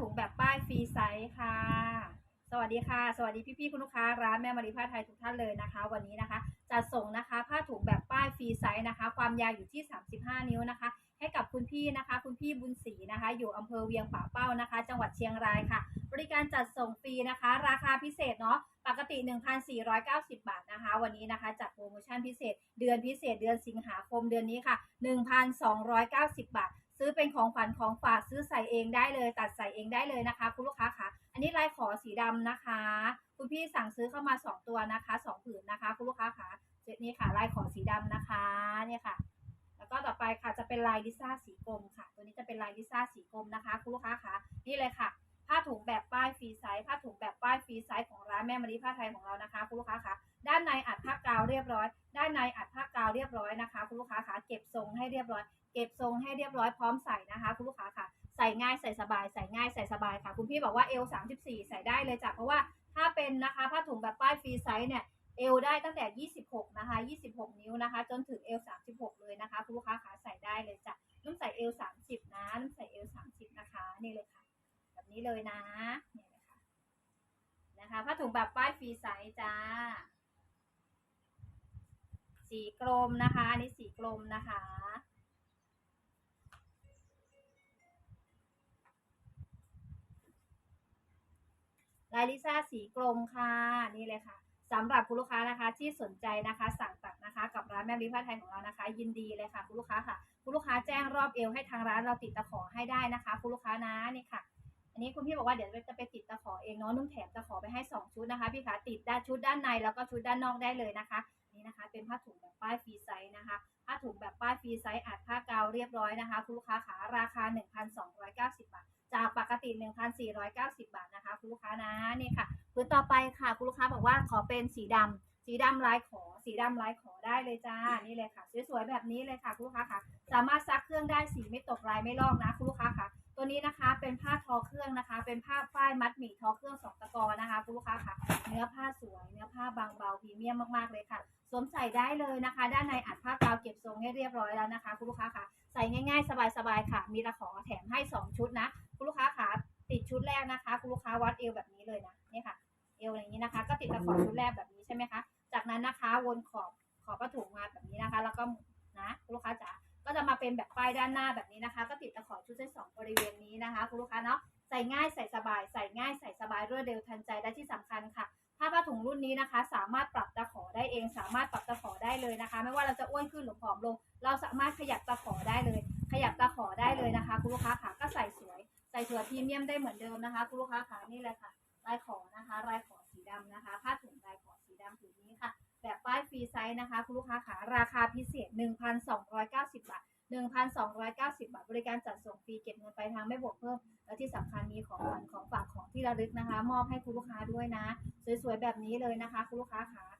ถุงแบบป้ายฟรีไซส์ค่ะ สวัสดีค่ะ สวัสดีพี่ๆคุณลูกค้าร้านแม่มารีผ้าไทยทุกท่านเลยนะคะ วันนี้นะคะจะส่งนะคะผ้าถุงแบบป้ายฟรีไซส์นะคะ ความยาวอยู่ที่ 35 นิ้วนะคะ ให้กับคุณพี่นะคะ คุณพี่บุญศรีนะคะ อยู่อำเภอเวียงป่าเป้านะคะ จังหวัดเชียงรายค่ะ บริการจัดส่งฟรีนะคะ ราคาพิเศษเนาะปกติ 1,490 บาทนะคะ วันนี้นะคะจัดโปรโมชั่นพิเศษ เดือนพิเศษเดือนสิงหาคมเดือนนี้ค่ะ 1,290 บาท ซื้อเป็นของขวัญของฝากซื้อใส่เองได้เลย ตัดใส่เองได้เลยนะคะ คุณลูกค้าค่ะ อันนี้ลายขอสีดำนะคะ คุณพี่สั่งซื้อเข้ามา 2 ตัวนะคะ2ผืนนะคะ คุณลูกค้าค่ะเซตนี้ค่ะลายขอสีดำนะคะเนี่ยค่ะ แล้วก็ต่อไปค่ะจะเป็นลายลิซ่าสีกรมค่ะ ตัวนี้จะเป็นลายลิซ่าสีกรมนะคะ คุณลูกค้าค่ะนี่เลยค่ะผ้าถุงแบบป้ายฟรีไซส์ผ้าถุงแบบป้ายฟรีไซส์ของร้านแม่มะลิผ้าไทยของเรานะคะ คุณลูกค้าค่ะด้านในอัดผ้ากาวเรียบร้อย ด้านในอัดผ้าาวเรียบร้อยนะคะ คุณลูกค้าคะเก็บทรงให้เรียบร้อย เก็บทรงให้เรียบร้อยพร้อมใส่นะคะ คุณลูกค้าค่ะ ใส่ง่ายใส่สบาย ใส่ง่ายใส่สบายค่ะ คุณพี่บอกว่าเอล34ใส่ได้เลยจ้ะเพราะว่าถ้าเป็นนะคะผ้าถุงแบบป้ายฟรีไซส์เนี่ยเอลได้ตั้งแต่ 26 นะคะ 26 นิ้วนะคะ จนถึงเอล36 เลยนะคะ คุณลูกค้าขาใส่ได้เลยจ้ะนุ่มใส่เอล30 นะนุ่มใส่เอล30 นะคะ นี่เลยค่ะ แบบนี้เลยนะ นี่เลยค่ะ นะคะ ผ้าถุงแบบป้ายฟรีไซส์จ้า สีกรมนะคะอันนี้สีกรมนะคะ ลายลิซ่าสีกรมค่ะนี่เลยค่ะสำหรับคุณลูกค้านะคะที่สนใจนะคะ สั่งตัดนะคะ กับร้านแม่ริผ้าไทยของเรานะคะ ยินดีเลยค่ะคุณลูกค้าค่ะ คุณลูกค้าแจ้งรอบเอวให้ทางร้านเราติดตะขอให้ได้นะคะ คุณลูกค้านะนี่ค่ะ อันนี้คุณพี่บอกว่าเดี๋ยวจะไปติดตะขอเองเนาะนุ่มแถมตะขอไปให้สองชุดนะคะ พี่คะติดด้านชุดด้านในแล้วก็ชุดด้านนอกได้เลยนะคะ เป็นผ้าถุงแบบป้ายฟรีไซส์นะคะ ผ้าถุงแบบป้ายฟรีไซส์อัดผ้ากาวเรียบร้อยนะคะคุณลูกค้าขาราคา 1,290 บาท จากปกติ 1,490 บาทนะคะคุณลูกค้านะนี่ค่ะพื้นต่อไปค่ะคุณลูกค้าบอกว่าขอเป็นสีดำสีดำลายขอ สีดำลายขอได้เลยจ้านี่เลยค่ะ สวยๆแบบนี้เลยค่ะคุณลูกค้าค่ะสามารถซักเครื่องได้สีไม่ตกลายไม่ลอกนะคุณลูกค้าค่ะตัวนี้นะคะเป็นผ้าทอเครื่องนะคะ เป็นผ้าฝ้ายมัดหมี่ทอเครื่องสองตะกอนะคะคุณลูกค้าค่ะ เนื้อผ้าสวย เนื้อผ้าบางเบาพรีเมียมมากๆเลยค่ะ สวมใส่ได้เลยนะคะ ด้านในอัดผ้ากาวเก็บทรงให้เรียบร้อยแล้วนะคะ คุณลูกค้าค่ะ ใส่ง่ายๆ สบายๆค่ะ มีตะขอแถมให้ 2 ชุดนะ คุณลูกค้าค่ะติดชุดแรกนะคะ คุณลูกค้าวัดเอวแบบนี้เลยนะนี่ค่ะ เอวอย่างนี้นะคะ ก็ติดตะขอชุดแรกแบบนี้ใช่ไหมคะ จากนั้นนะคะวนขอบขอบผ้าถุงมาแบบนี้นะคะ แล้วก็นะคุณลูกค้าจ๋าก็จะมาเป็นแบบป้ายด้านหน้าแบบนี้นะคะ ก็ติดตะขอชุดเส้สองบริเวณนี้นะคะคุณลูกค้าเนาะใส่ง่ายใส่สบายใส่ง่ายใส่สบายรวดเร็วทันใจและที่สำคัญค่ะผ้าผ้าถุงรุ่นนี้นะคะ สามารถปรับตะ ได้เอง สามารถปรับตะขอได้เลยนะคะ ไม่ว่าเราจะอ้วนขึ้นหรือผอมลง เราสามารถขยับตะขอได้เลย ขยับตะขอได้เลยนะคะ คุณลูกค้าค่ะก็ใส่สวย ใส่สวยพรีเมียมได้เหมือนเดิมนะคะ คุณลูกค้าค่ะนี่เลยค่ะลายขอนะคะลายขอสีดำนะคะ ผ้าถุงลายขอสีดำผืนนี้ค่ะ แบบป้ายฟรีไซส์นะคะ คุณลูกค้าค่ะราคาพิเศษ 1,290 บาท1,290 บาท บริการจัดส่งฟรีเก็บเงินไปลายทางไม่บวกเพิ่ม และที่สำคัญมีของขวัญของฝากของที่ระลึกนะคะ มอบให้คุณลูกค้าด้วยนะ สวยๆ แบบนี้เลยนะคะ คุณลูกค้าค่ะคุณลูก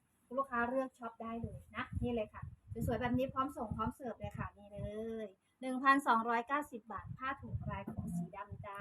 ค้า ลือกช็อปได้เลยนะ นี่เลยค่ะสวยๆแบบนี้พร้อมส่งพร้อมเสิร์ฟเลยค่ะนี่เลย 1,290 บาท ผ้าถุงลายของสีดำจ้า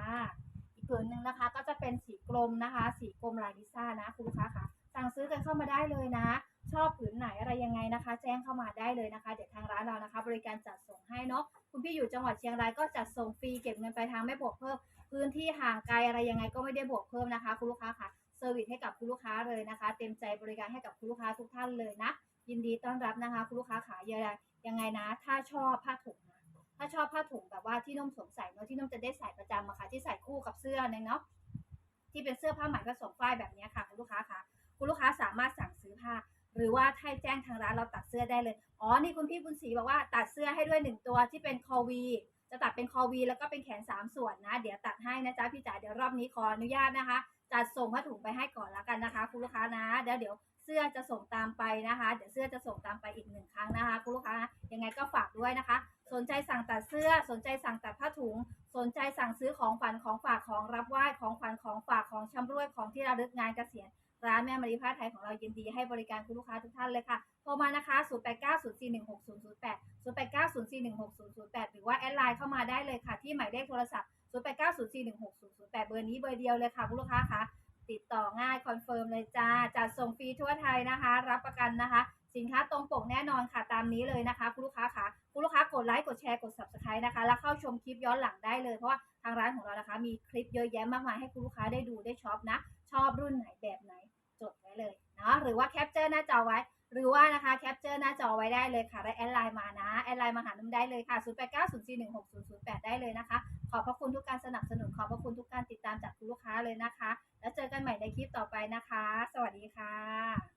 อีกผืนหนึ่งนะคะ ก็จะเป็นสีกลมนะคะ สีกลมลายลิซ่านะคุณลูกค้าค่ะ สั่งซื้อกันเข้ามาได้เลยนะ ชอบผืนไหนอะไรยังไงนะคะ แจ้งเข้ามาได้เลยนะคะ เดี๋ยวทางร้านเรานะคะ บริการจัดส่งให้เนาะคุณพี่อยู่จังหวัดเชียงรายก็จัดส่งฟรีเก็บเงินไปทางไม่บวกเพิ่ม พื้นที่ห่างไกลอะไรยังไงก็ไม่ได้บวกเพิ่มนะคะ คุณลูกค้าค่ะ เซอร์วิสให้กับคุณลูกค้าเลยนะคะ เต็มใจบริการให้กับคุณลูกค้าทุกท่านเลยนะ ยินดีต้อนรับนะคะคุณลูกค้าขาเยอะยังไงนะ ถ้าชอบผ้าถุงนะถ้าชอบผ้าถุงแบบว่าที่นุ่มสวมใส่เนาะที่นุ่มจะได้ใส่ประจำอะค่ะที่ใส่คู่กับเสื้อเนาะที่เป็นเสื้อผ้าไหมผสมฝ้ายแบบนี้ค่ะคุณลูกค้าคะคุณลูกค้าสามารถสั่งซื้อผ้า หรือว่าถ้าแจ้งทางร้านเราตัดเสื้อได้เลย อ๋อ นี่คุณพี่บุญศรีบอกว่าตัดเสื้อให้ด้วยหนึ่งตัวที่เป็นคอวี จะตัดเป็นคอวีแล้วก็เป็นแขนสามส่วนนะ เดี๋ยวตัดให้นะจ๊ะพี่จ๋าเดี๋ยวรอบนี้ขออนุญาตนะคะ จัดส่งผ้าถุงไปให้ก่อนแล้วกันนะคะ คุณลูกค้านะเดี๋ยวเดี๋ยวเสื้อจะส่งตามไปนะคะ เดี๋ยวเสื้อจะส่งตามไปอีกหนึ่งครั้งนะคะคุณลูกค้ายังไงก็ฝากด้วยนะคะ สนใจสั่งตัดเสื้อ สนใจสั่งตัดผ้าถุง สนใจสั่งซื้อของขวัญของฝากของรับไหว้ของขวัญของฝากของชำร่วยของที่ระลึกงานเกษียณ ร้านแม่มารีผ้าไทยของเรายินดีให้บริการคุณลูกค้าทุกท่านเลยค่ะ โทรมานะคะ 0890416008 0890416008 หรือว่าแอดไลน์เข้ามาได้เลยค่ะ ที่หมายเลขโทรศัพท์ 0890416008 เบอร์นี้เบอร์เดียวเลยค่ะคุณลูกค้าคะติดต่อง่ายคอนเฟิร์มเลยจ้าจัดส่งฟรีทั่วไทยนะคะ รับประกันนะคะ สินค้าตรงปกแน่นอนค่ะตามนี้เลยนะคะ คุณลูกค้าค่ะคุณลูกค้ากดไลค์กดแชร์กด subscribe นะคะ แล้วเข้าชมคลิปย้อนหลังได้เลยเพราะว่าทางร้านของเรานะคะ มีคลิปเยอะแยะมากมายให้คุณลูกค้าได้ดูได้ช็อปนะ ชอบรุ่นไหนแบบไหนจดไว้เลยเนาะหรือว่าแคปเจอร์หน้าจอไว้ หรือว่านะคะแคปเจอร์หน้าจอไว้ได้เลยค่ะและแอดไลน์มานะแอดไลน์มาหานุ่มได้เลยค่ะ 0890416008 ได้เลยนะคะ ขอบพระคุณทุกการสนับสนุนขอบพระคุณทุกการติดตามจากคุณลูกค้าเลยนะคะ แล้วเจอกันใหม่ในคลิปต่อไปนะคะ สวัสดีค่ะ